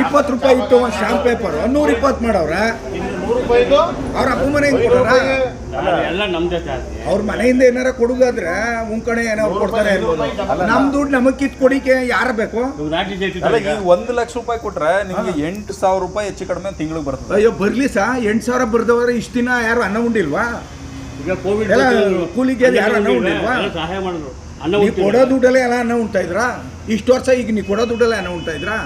ಇಪ್ಪತ್ತು ರೂಪಾಯಿ ಇತ್ತು ಒಂದು ಸ್ಟಾಂಪ್ ಪೇಪರ್. ನೂರ ಇಪ್ಪತ್ತು ಮಾಡವ್ರ ಅವ್ರ ಅಪ್ಪ ಮನೆ ಕೊಡೋರ? ಅವ್ರ ಮನೆಯಿಂದ ಏನಾರ ಕೊಡುಗಾದ್ರೆ ಮುಂಕಡೆ ಏನಾರ ಕೊಡ್ತಾರೆ ಇರ್ಬೋದು. ನಮ್ ದುಡ್ಡು ನಮಗ್ ಕಿತ್ ಕೊಡಿಕೆ ಯಾರು ಬೇಕು? ಒಂದ್ ಲಕ್ಷ ರೂಪಾಯಿ ಕೊಟ್ರೆ ನಿಮ್ಗೆ ಎಂಟು ಸಾವಿರ ರೂಪಾಯಿ ಹೆಚ್ಚು ಕಡಿಮೆ ತಿಂಗಳಿಗೆ ಬರ್ತದೆ. ಅಯ್ಯೋ ಬರ್ಲಿ ಸಾ. ಎಂಟು ಸಾವಿರ ಬರ್ದವ್ರೆ ಇಷ್ಟ ದಿನ ಯಾರು ಅನ್ನ ಉಂಡಿಲ್ವಾ? ಈಗ ಕೋವಿಡ್ ಕೂಲಿಗೆ ಯಾರು ಅನ್ನ ಉಂಡಿಲ್ವಾ? ಸಹಾಯ ಮಾಡಿದ್ರು. ಕೊಡೋ ದುಡ್ಡಲ್ಲೇ ಎಲ್ಲ ಅನ್ನ ಉಂಟಾ ಇದ್ರ? ಇಷ್ಟು ವರ್ಷ ಈಗ ನೀವು ಕೊಡೋ ದುಡ್ಡಲ್ಲೇ ಅನ್ನ ಉಂಟಾ ಇದ್ರಾ?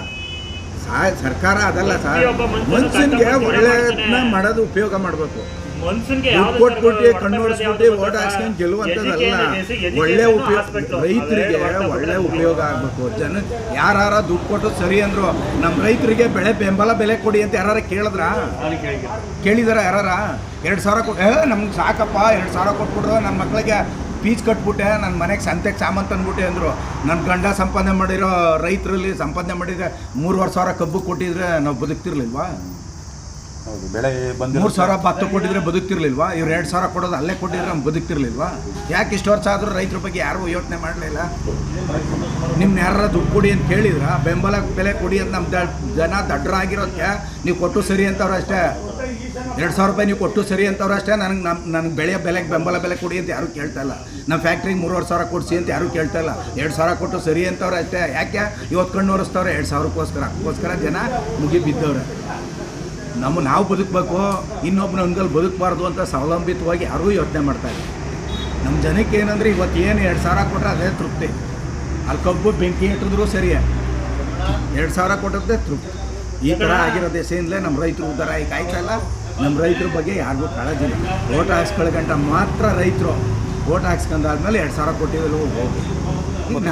ಸರ್ಕಾರ ಅದಲ್ಲ ಸರ್ ಮನ್ಸನ್ಗೆ ಒಳ್ಳೆಯದನ್ನ ಮಾಡೋದು ಉಪಯೋಗ ಮಾಡಬೇಕು. ಕೊಟ್ಬಿಟ್ಟು ಸರ್ಕಾರ ಕಣ್ಣು ಹೊರತುಪಡಿಸಿ ಹೊಡಿಸ್ಬಿಟ್ಟು ಓಟ್ ಹಾಕ್ಸ್ಕೊಂಡು ಗೆಲ್ಲುವಂಥದ್ದಲ್ಲ. ಒಳ್ಳೆ ಉಪಯೋಗ. ರೈತರಿಗೆ ಒಳ್ಳೆ ಉಪಯೋಗ ಆಗಬೇಕು. ಜನ ಯಾರ ದುಡ್ಡು ಕೊಟ್ಟು ಸರಿ ಅಂದ್ರು ನಮ್ಮ ರೈತರಿಗೆ ಬೆಳೆ ಬೆಂಬಲ ಬೆಲೆ ಕೊಡಿ ಅಂತ ಯಾರು ಕೇಳಿದ್ರ. ಕೇಳಿದಾರ ಯಾರ ಎರಡು ಸಾವಿರ ಕೊಟ್ಟು ನಮ್ಗೆ ಸಾಕಪ್ಪ. ಎರಡು ಸಾವಿರ ಕೊಟ್ಬಿಟ್ರು ನಮ್ಮ ಮಕ್ಕಳಿಗೆ ಫೀಸ್ ಕಟ್ಬಿಟ್ಟೆ ನನ್ನ ಮನೆಗೆ ಸಂತೆಗೆ ಸಾಮಾನು ತಂದ್ಬಿಟ್ಟೆ ಅಂದರು. ನನ್ನ ಗಂಡ ಸಂಪಾದನೆ ಮಾಡಿರೋ ರೈತರಲ್ಲಿ ಸಂಪಾದನೆ ಮಾಡಿದರೆ ಮೂರುವರೆ ಸಾವಿರ ಕಬ್ಬು ಕೊಟ್ಟಿದ್ರೆ ನಾವು ಬದುಕ್ತಿರ್ಲಿಲ್ವಾ? ಬೆಳೆ ಬಂದು ಮೂರು ಸಾವಿರ ಭತ್ತ ಕೊಟ್ಟಿದ್ರೆ ಬದುಕ್ತಿರ್ಲಿಲ್ವಾ? ಇವ್ರು ಎರಡು ಸಾವಿರ ಕೊಡೋದು ಅಲ್ಲೇ ಕೊಟ್ಟಿದ್ರೆ ನಮ್ಗೆ ಬದುಕ್ತಿರ್ಲಿಲ್ವಾ? ಯಾಕೆ ಇಷ್ಟು ವರ್ಷ ಆದರೂ ರೈತರ ಬಗ್ಗೆ ಯಾರೂ ಯೋಚನೆ ಮಾಡಲಿಲ್ಲ ನಿಮ್ಮ ಯಾರ ದುಡ್ಡು ಕೊಡಿ ಅಂತ ಕೇಳಿದ್ರ, ಬೆಂಬಲ ಬೆಲೆ ಕೊಡಿ ಅಂತ ನಮ್ಮ ಜನ ದಡ್ಡರಾಗಿರೋದಕ್ಕೆ ನೀವು ಕೊಟ್ಟು ಸರಿ ಅಂತವ್ರು ಅಷ್ಟೇ. ಎರಡು ಸಾವಿರ ರೂಪಾಯಿ ನೀವು ಕೊಟ್ಟು ಸರಿ ಅಂತವ್ರು ಅಷ್ಟೇ, ನನಗೆ ನಮ್ಮ ನನಗೆ ಬೆಳೆಯ ಬೆಲೆಗೆ ಬೆಂಬಲ ಬೆಲೆ ಕೊಡಿ ಅಂತ ಯಾರು ಕೇಳ್ತಾ ಇಲ್ಲ. ನಮ್ಮ ಫ್ಯಾಕ್ಟ್ರಿಗೆ ಮೂರುವರೆ ಸಾವಿರ ಕೊಡಿಸಿ ಅಂತ ಯಾರು ಕೇಳ್ತಾ ಇಲ್ಲ. ಎರಡು ಸಾವಿರ ಕೊಟ್ಟು ಸರಿ ಅಂತವ್ರು ಅಷ್ಟೇ. ಯಾಕೆ? ಇವತ್ತು ಕಣ್ಣು ಒರೆಸ್ತವ್ರೆ ಎರಡು ಸಾವಿರಕ್ಕೋಸ್ಕರ. ಅದಕ್ಕೋಸ್ಕರ ಜನ ಮುಗಿ ಬಿದ್ದವ್ರೆ. ನಮ್ಮ ನಾವು ಬದುಕಬೇಕು ಇನ್ನೊಬ್ಬನ ಅಂಗಲ್ ಬದುಕಬಾರ್ದು ಅಂತ ಸ್ವಾವಲಂಬಿತವಾಗಿ ಯಾರೂ ಯೋಚನೆ ಮಾಡ್ತಾರೆ ನಮ್ಮ ಜನಕ್ಕೆ ಏನಂದ್ರೆ ಇವತ್ತು ಏನು ಎರಡು ಸಾವಿರ ಕೊಟ್ಟರೆ ಅದೇ ತೃಪ್ತಿ. ಅಲ್ಲಿ ಕಬ್ಬು, ಬೆಂಕಿ ಇಟ್ಟಿದ್ರು ಸರಿಯೇ. ಎರಡು ಸಾವಿರ ಕೊಟ್ಟದ್ದೇ ತೃಪ್ತಿ. ಈ ಥರ ಆಗಿರೋ ದೇಶದಿಂದಲೇ ನಮ್ಮ ರೈತರು ಉದ್ದಾರ ಈಗ ಆಯ್ತಲ್ಲ ನಮ್ಮ ರೈತರ ಬಗ್ಗೆ ಯಾರಿಗೂ ಕಾಳಜಿ ಇಲ್ಲ. ಓಟ್ ಗಂಟ ಮಾತ್ರ ರೈತರು ಓಟ್ ಹಾಕ್ಸ್ಕೊಂಡಾದ್ಮೇಲೆ ಎರಡು ಸಾವಿರ ಕೊಟ್ಟಿದ್ರು ಹೋಗಿ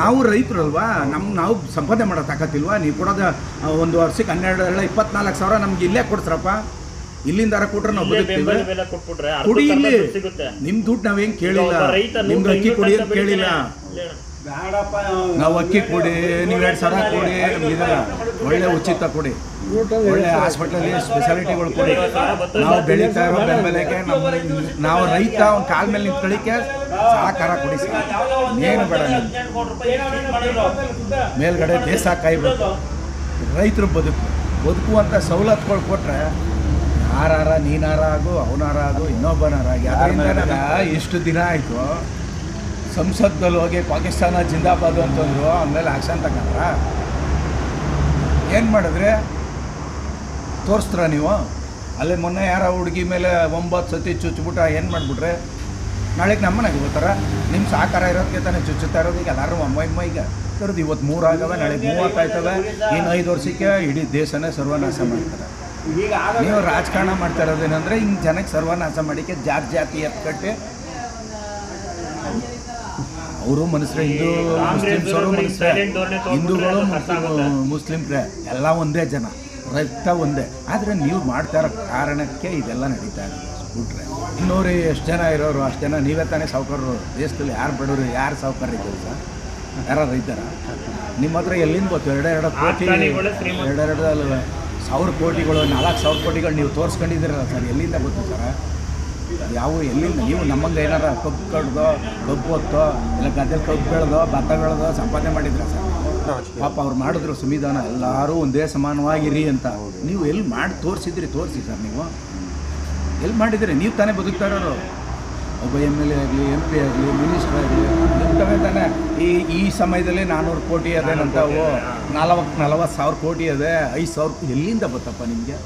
ನಾವು ರೈತರಲ್ವಾ ನಮ್ಮ ನಾವು ಸಂಪಾದನೆ ಮಾಡೋ ತಾಕತ್ತಿಲ್ವಾ? ನೀವು ಕೊಡೋದು ಒಂದು ವರ್ಷಕ್ಕೆ ಹನ್ನೆರಡು ಎಲ್ಲ ಇಪ್ಪತ್ನಾಲ್ಕು ಸಾವಿರ ನಮ್ಗೆ ಇಲ್ಲೇ ಕೊಡ್ಸ್ರಪ್ಪ. ಇಲ್ಲಿಂದ ಕೊಟ್ರೆ ನಾವು ಬೆಂಬಲ ಬದುಕ್ತೀವಿ. ಬೆಲೆ ಕೊಟ್ಬಿಟ್ರೆ ಕುಡಿ ಇಲ್ಲಿ. ಸಿಗುತ್ತೆ. ನಿಮ್ಮ ದುಡ್ಡು ನಾವೇನು ಕೇಳಿಲ್ಲ. ರೈತ ನಿಮ್ಗೆ ಅಕ್ಕಿ ಕೊಡಿ ಅಂತ ಕೇಳಿಲ್ಲ. ನಾವು ಅಕ್ಕಿ ಕೊಡಿ ನೀವು ಎರಡು ಸಾವಿರ ಕೊಡಿ ಇದಲ್ಲ ಒಳ್ಳೆ ಉಚಿತ ಕೊಡಿ. ಒಳ್ಳೆ ಹಾಸ್ಪಿಟ್ಲಲ್ಲಿ ಸ್ಪೆಷಾಲಿಟಿಗಳು ಕೊಡಿ. ನಾವು ಬೆಳೀತಾ ಇರೋ ಬೆಂಬಲಕ್ಕೆ ನಮ್ಮ ನಾವು ರೈತ ಅವ್ನ ಕಾಲ ಮೇಲೆ ನಿಂತ್ಕೊಳ್ಳಿಕ್ಕೆ ಸಹಕಾರ ಕೊಡಿ ಸರ್. ಏನು ಬೇಡ. ಮೇಲ್ಗಡೆ ದೇಶ ಕಾಯ್ಬೇಕು. ರೈತರು ಬದುಕು ಬದುಕುವಂಥ ಸವಲತ್ತುಗಳು ಕೊಟ್ಟರೆ ಆರಾರ ನೀನಾರ ಆಗು ಅವನಾರ ಆಗು ಇನ್ನೊಬ್ಬನಾರ ಆಗಿ. ಅದರಿಂದ ಎಷ್ಟು ದಿನ ಆಯಿತು. ಸಂಸತ್ದಲ್ಲಿ ಹೋಗಿ ಪಾಕಿಸ್ತಾನ ಜಿಂದಾಬಾದ್ ಅಂತಂದರು ಆಮೇಲೆ ಆಕ್ಷನ್ ತಗೊಂಡ್ರ? ಏನು ಮಾಡಿದ್ರೆ? ತೋರಿಸ್ತ್ರ ನೀವು? ಅಲ್ಲಿ ಮೊನ್ನೆ ಯಾರ ಹುಡುಗಿ ಮೇಲೆ ಒಂಬತ್ತು ಸತಿ ಚುಚ್ಬಿಟ್ಟ ಏನು ಮಾಡಿಬಿಟ್ರೆ? ನಾಳೆಗೆ ನಮ್ಮನೆಗೆ ಹೋಗ್ತಾರ? ನಿಮ್ಮ ಸಹಕಾರ ಇರೋದಕ್ಕೆ ತಾನೇ ಚುಚ್ಚುತ್ತಾ ಇರೋದು? ಈಗ ಎಲ್ಲರೂ ಅಮ್ಮ ಈಗ. ತರದು ಇವತ್ತು ಮೂರು ಆಗವೆ ನಾಳೆಗೆ ಮೂವತ್ತಾಯ್ತವೆ ಇನ್ನು ಐದು ವರ್ಷಕ್ಕೆ ಇಡೀ ದೇಶನೇ ಸರ್ವನಾಶ ಮಾಡ್ತಾರೆ. ನೀವು ರಾಜಕಾರಣ ಮಾಡ್ತಾ ಇರೋದೇನೆಂದರೆ ಹಿಂಗೆ ಜನಕ್ಕೆ ಸರ್ವನಾಶ ಮಾಡಿಕೆ ಜಾತಿ ಜಾತಿ ಎತ್ಕಟ್ಟಿ ಅವರು ಮನುಷ್ಯರೇ, ಹಿಂದೂ ಮುಸ್ಲಿಮ್ಸ್ ಅವರು ಮನುಷ್ಯರೇ, ಹಿಂದೂಗಳು ಮುಸ್ಲಿಮ್ರೇ, ಎಲ್ಲ ಒಂದೇ ಜನ, ರಕ್ತ ಒಂದೇ. ಆದರೆ ನೀವು ಮಾಡ್ತಾ ಇರೋ ಕಾರಣಕ್ಕೆ ಇದೆಲ್ಲ ನಡೀತಾ ಇದೆ. ಬಿಟ್ರೆ ಇನ್ನೂರು ಎಷ್ಟು ಜನ ಇರೋರು, ಅಷ್ಟು ಜನ ನೀವೇ ತಾನೇ ಸಾವುಕಾರರು. ದೇಶದಲ್ಲಿ ಯಾರು ಬಡವರು, ಯಾರು ಸಾವುಕಾರ ಇದ್ದಾರೆ ಸರ್? ಯಾರು ರೈತರ ನಿಮ್ಮ ಹತ್ರ ಎಲ್ಲಿಂದ ಗೊತ್ತು? ಎರಡೆರಡು ಕೋಟಿ ಎರಡೆರಡು ಸಾವಿರ ಕೋಟಿಗಳು, ನಾಲ್ಕು ಸಾವಿರ ಕೋಟಿಗಳು ನೀವು ತೋರಿಸ್ಕೊಂಡಿದ್ದೀರಲ್ಲ ಸರ್? ಎಲ್ಲಿಂದ ಗೊತ್ತು ಸರ್? ಯಾವ ಎಲ್ಲಿಂದ ನೀವು ನಮ್ಮಂಗೆ ಏನಾರ ಕಬ್ಬು ಕಡ್ದೋ ಕಬ್ಬು ಹೊತ್ತೋ ಇಲ್ಲ ಗದ್ದೆಲಿ ಕಬ್ಬು ಬೆಳೆದೋ ಭತ್ತ ಬೆಳೆದೋ ಸಂಪಾದನೆ ಮಾಡಿದ್ರೆ ಸರ್? ಪಾಪ ಅವ್ರು ಮಾಡಿದ್ರು ಸಂವಿಧಾನ ಎಲ್ಲರೂ ಒಂದೇ ಸಮಾನವಾಗಿರಿ ಅಂತ. ನೀವು ಎಲ್ಲಿ ಮಾಡಿ ತೋರಿಸಿದ್ರಿ ತೋರಿಸಿ ಸರ್ ನೀವು. ಎಲ್ಲಿ ಮಾಡಿದ್ರಿ? ನೀವು ತಾನೇ ಬದುಕ್ತಾ ಇರೋರು ಒಬ್ಬ ಎಂ ಎಲ್ ಎ ಆಗಲಿ ಎಂ ಪಿ ಆಗಲಿ ಮಿನಿಸ್ಟರ್ ಆಗಲಿ ನಿಮ್ಗೆ ತಾನೇ. ಈ ಈ ಸಮಯದಲ್ಲಿ ನಾನ್ನೂರು ಕೋಟಿ ಅದೇನಂತ ಓ ನಲವತ್ತು ನಲವತ್ತು ಸಾವಿರ ಕೋಟಿ ಅದೇ ಐದು ಸಾವಿರ ಎಲ್ಲಿಂದ ಬತ್ತಪ್ಪ ನಿಮಗೆ?